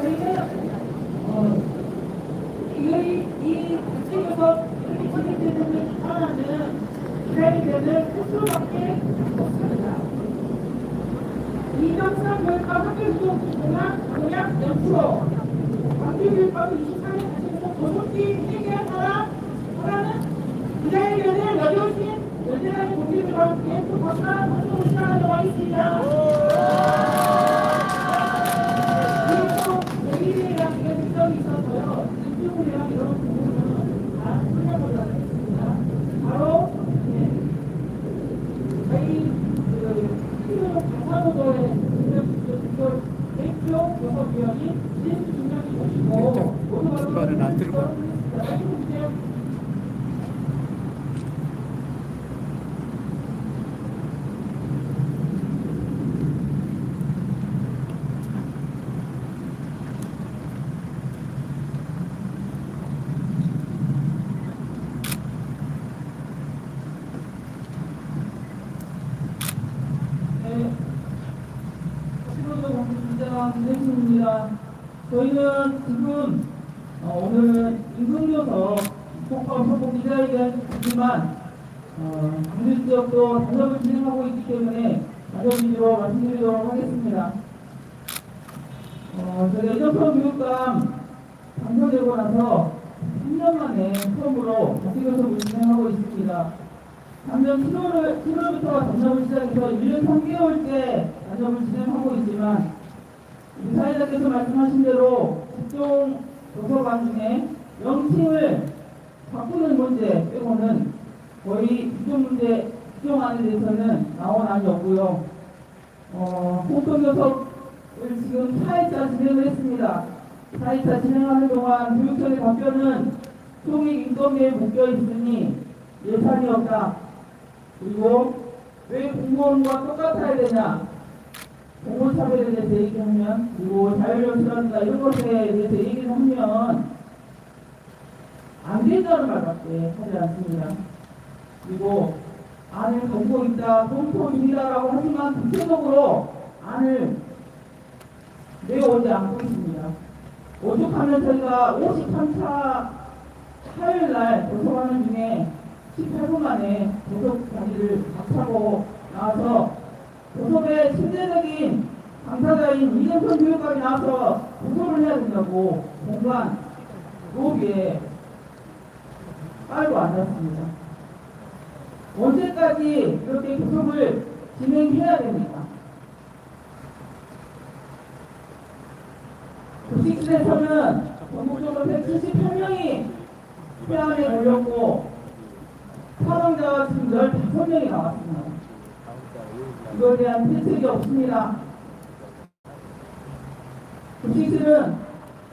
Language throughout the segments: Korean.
저희는 어, 이, 이 국제에서 이렇게 진행되는 하나는 기다리되는 스스로밖에 없습니다. 이정상 교육과 학교수도 공약, 공약 0%, 학교교육과 24년 자체에서 도둑기 회계하거나 하나는 기다리되는 여교신 연대단위 공개들과 함께 또 박사 방송을 시작하려고 하겠습니다. 그리고 내일이랑 이게 특성이 있어서요. 이쪽이랑 이런 부분은 다 풀려보려고 했습니다. 바로 예, 저희 그 필요 가사노도의 그 모두 바로 말은 안 들고. 말씀주세요. 네. 신호도 공직자 김대신입니다. 저희는 지금 어, 오늘 임금교서 폭법 협곡 기자회견이지만 어, 강주 지역도 단협을 진행하고 있기 때문에 단협 위주로 말씀드리도록 하겠습니다. 어, 저희 예전처럼 교육감 당선되고 나서 3년 만에 처음으로 자기교섭을 진행하고 있습니다. 작년 7월, 7월부터 단협을 시작해서 1년 3개월째 단협을 진행하고 있지만 사회자께서 말씀하신 대로 직종 도서관 중에 명칭을 바꾸는 문제 빼고는 거의 직종 문제, 직종안에 대해서는 나온 안이 없고요. 어, 공통교섭을 지금 4회차 진행을 했습니다. 4회차 진행하는 동안 교육청의 답변은 총익 인건비에 묶여 있으니 예산이 없다. 그리고 왜 공무원과 똑같아야 되냐? 공무원 차별에 대해서 얘기하면 그리고 자율연수라든가 이런 것에 대해서 얘기를 하면 안 된다는 말밖에 하지 않습니다. 그리고 안을 갖고 있다, 검토입니다라고 하지만 구체적으로 안을 내어오지 않고 있습니다. 오죽하면 저희가 53차 화요일 날 도서관을 중에 18분 만에 도서 자리를 박차고 나와서 도서의 실제적인 강사자인 이정선 교육감이 나와서 도서를 해야 된다고 공간 로비에 깔고 앉았습니다. 언제까지 이렇게 교섭을 진행해야 됩니까? 교식실에서는 전국적으로 178명이 폐암에 걸렸고 사망자가 지금 15명이 나왔습니다. 이거에 대한 대책이 없습니다. 교식실은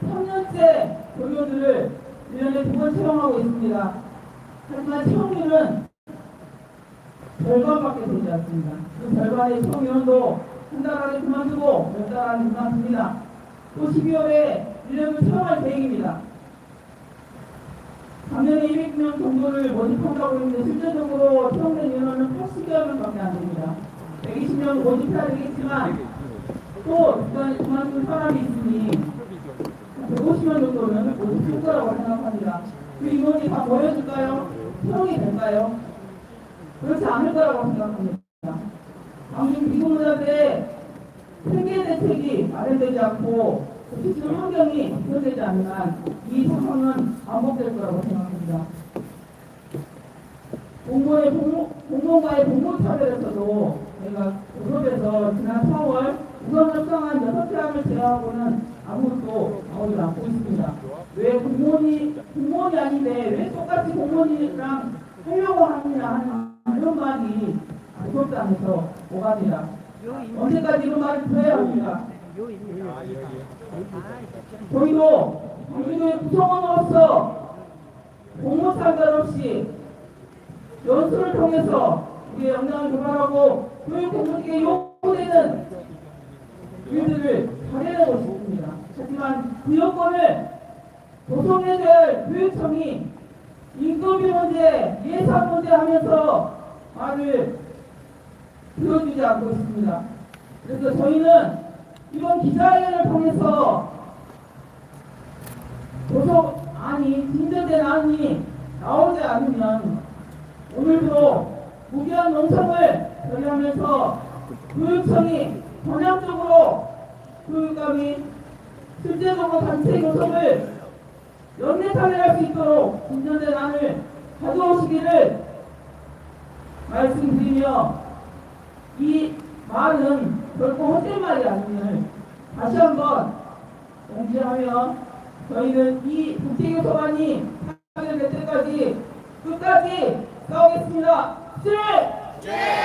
3년째 교료들을 1년에 두 번 채용하고 있습니다. 하지만 채용률은 절반밖에 되지 않습니다. 그 절반의 채용위원도 한 달 안에 그만두고 몇 달 안에 그만둡니다. 또 12월에 인력을 채용할 계획입니다. 작년에 200명 정도를 모집한다고 했는데 실제적으로 채용된 인원은 80여 명밖에 안 됩니다. 120명 모집해야 되겠지만 또 그간 그만둔 사람이 있으니 150명 정도는 모집할 거라고 생각합니다. 그 인원이 다 모여질까요? 채용이 될까요? 그렇지 않을 거라고 생각합니다. 방금 비공자들의 생계 대책이 마련되지 않고 지금 환경이 개선되지 않으면 이 상황은 반복될 거라고 생각합니다. 공무원의 공무, 공무원과의 공무 차별에서도 저희가 교섭에서 지난 4월 우선 6개 항을 제외하고는 아무것도 나오지 않고 있습니다. 왜 공무원이, 공무원이 아닌데 왜 똑같이 공무원이랑 하려고 하느냐 하는 이런 말이 교섭단에서 오갑니다. 언제까지 이런 말을 들어야 합니까? 저희도 우리는 구성원으로서 공무 상관 없이 연수를 통해서 우리의 역량을 개발하고 교육 공무직에 요구되는 일들을 잘해내고 싶습니다. 하지만 그 여건을 조성해줄 교육청이 인건비 문제, 예산 문제 하면서 말을 들어주지 않고 있습니다. 그래서 저희는 이번 기자회견을 통해서 교섭안이 진전된 안이 나오지 않으면 오늘도 무기한 농성을 결의하면서 교육청이 전향적으로 교육감이 실제적으로 단체 교섭을 연내 참여할 수 있도록 진전된 안을 가져오시기를 말씀드리며 이 말은 결코 헛된 말이 아님을 다시 한번 공지하며 저희는 이 국제교섭안이 파견될 때까지 끝까지 싸우겠습니다. 실! 네!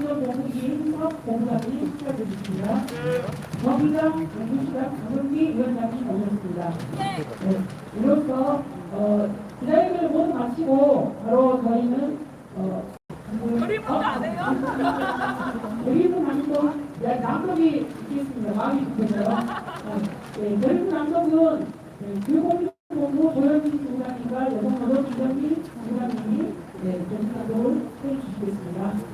공공교육 강정공부 이인석 공부장님 축하드립니다. 정의당 공부시장 강은기 위원장님 오셨습니다. 네, 이로써 어, 기다림을 모두 마치고 바로 저희는 어, 그림은 안 해요? 그림은 남성, 남성이 있겠습니다. 마음이 급해서요. 네, 그림은 남성은 교육공부 조현진 중장님과 여성노동 이정민 중장님이 네, 전사적으로 해주시겠습니다.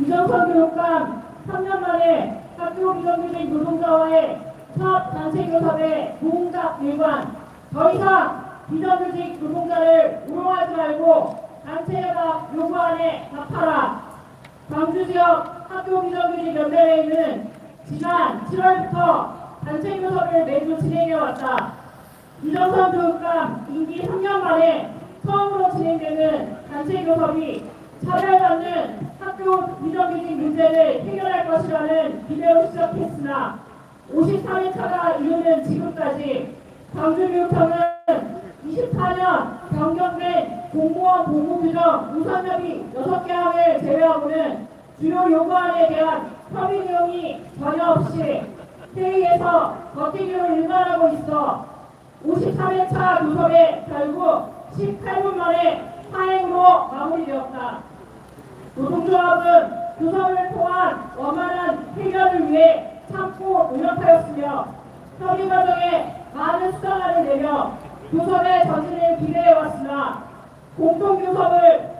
이정선 교육감 3년 만에 학교 비정규직 노동자와의 사업 단체 교섭의 무응답 일관 더 이상 비정규직 노동자를 우롱하지 말고 단체가 요구안에 답하라 광주 지역 학교 비정규직 연대회의는 지난 7월부터 단체 교섭을 매주 진행해왔다. 이정선 교육감 임기 3년 만에 처음으로 진행되는 단체 교섭이 차별받는 학교 비정규직 문제를 해결할 것이라는 기대로 시작했으나 53회차가 이르는 지금까지 광주교육청은 24년 변경된 공무원 복무 규정 우선협의 6개 항을 제외하고는 주요 요구안에 대한 협의 내용이 전혀 없이 회의에서 버티기로 일관하고 있어 53회차 교섭에 결국 18분 만에 파행으로 마무리되었다. 노동조합은 교섭을 통한 원만한 해결을 위해 참고 노력하였으며 협의 과정에 많은 수당을 내며 교섭의 전진을 기대해왔으나 공동교섭을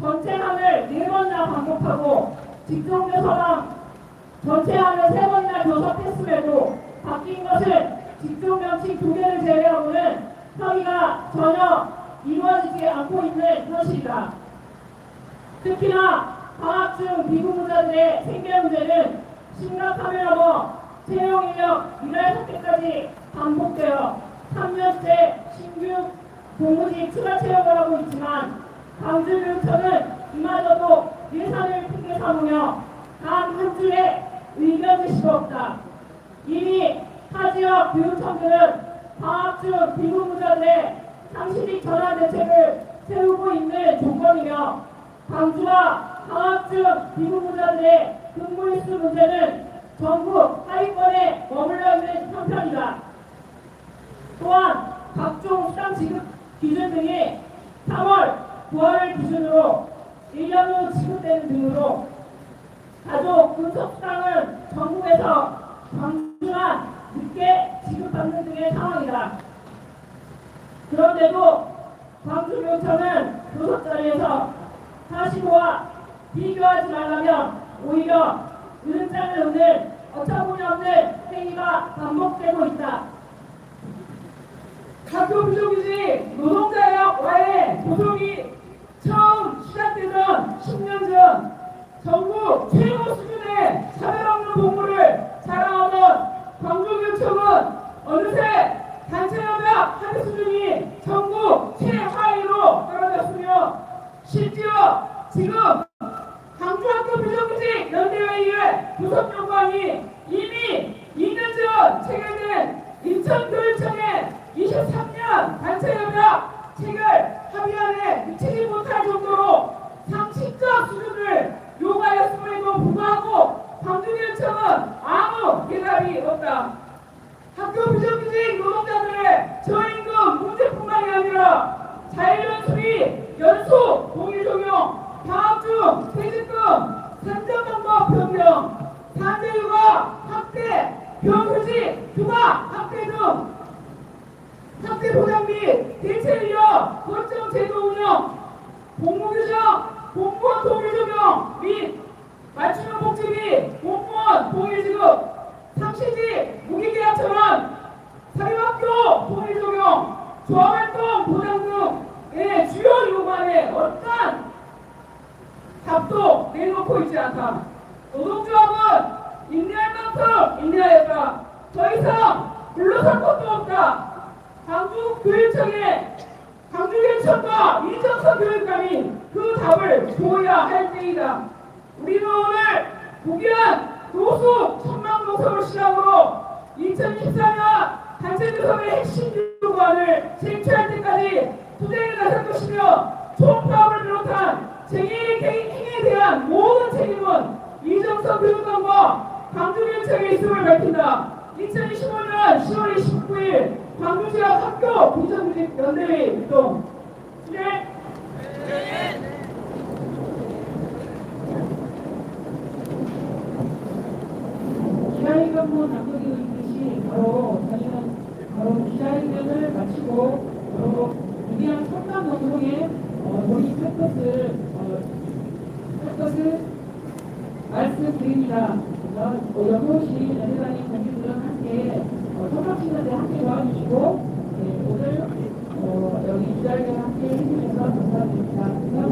전체 항을 네 번이나 반복하고 직종교섭랑 전체 항을 세 번이나 교섭했음에도 바뀐 것은 직종 명칭 두 개를 제외하고는 협의가 전혀 이루어지지 않고 있는 현실이다. 특히나 방학 중 비구문자들의 생계 문제는 심각함을 넘어 채용 인력 미달 삭제까지 반복되어 3년째 신규 공무직 추가 채용을 하고 있지만 광주교육청은 이마저도 예산을 핑계 삼으며 단 한 주의 의견 제시도 없다. 이미 타 지역 교육청들은 방학 중 비구문자들의 상시직 전환 대책을 세우고 있는 조건이며 광주와 방학 중 비구문자들의 근무일수 문제는 전국 하위권에 머물러 있는 형편이다. 또한 각종 수당 지급 기준 등이 3월, 9월을 기준으로 1년 후 지급되는 등으로 가족 수당은 전국에서 광주만 늦게 지급받는 등의 상황이다. 그런데도 광주교육청은 교섭 자리에서 사실과 비교하지 말라며 오히려 은장을 얻는 어처구니 없는 행위가 반복되고 있다. 학교 부족이지 노동자와의 교섭이 처음 시작되던 10년 전 전국 최고 수준의 차별 없는 복무를 자랑하던 광주교육청은 어느새 단체협약 합의 수준이 전국 최하위로 떨어졌으며 심지어 지금 강주학교 비정규직 연대회의의 교섭 요구안이 이미 2년 전 체결된 인천교육청의 23년 단체협약 책을 합의안에 미치지 못할 정도로 상식적 수준을 요구하였음에도 불구하고 광주교육청은 아무 대답이 없다. 학교 비정규직 노동자들의 저임금 문제뿐만이 아니라 자율 연수 적용, 방학 중 퇴직금, 산정 방법 변경, 산재휴가, 학대, 병휴직, 휴가, 학대 등 학대 보장 및 대체 인력, 거점 제도 운영, 공무규정, 공무원 동일 적용 및 맞춤형 복지비, 공무원 동일 지급, 상시직, 무기계약처럼 사립학교 동일 적용, 조합활동 보장 등의 주요 요구안에 어떠한 답도 내놓고 있지 않다. 노동조합은 인내할 만큼 인내하였다. 더 이상 물러설 것도 없다. 강주교육청에 강주교육청과 이정서 교육감이 그 답을 줘야 할 때이다. 우리는 오늘 국연 노수 천망노석을 시작으로 2014년 단체교섭의 핵심 요구안을 쟁취할 때까지 투쟁에 나설 것이며 총파업을 비롯한 쟁의 행위에 대한 모든 책임은 이정석 교육감과 광주교육청에 있음을 밝힌다. 2025년 10월 29일 광주지역 학교 비정규직 연대회 활동 네. 기자회견문 남겨지고 있듯이 바로 저희는 바로 기자회견을 마치고 바로 위대한 성남 농성에 어, 돌입할 것을 어, 할 것을 말씀드립니다. 어, 연구시 함께 어, 성남시간에 함께 도와주시고 네, 오늘 어, 여기 기자회견 함께 해주셔서 감사드립니다.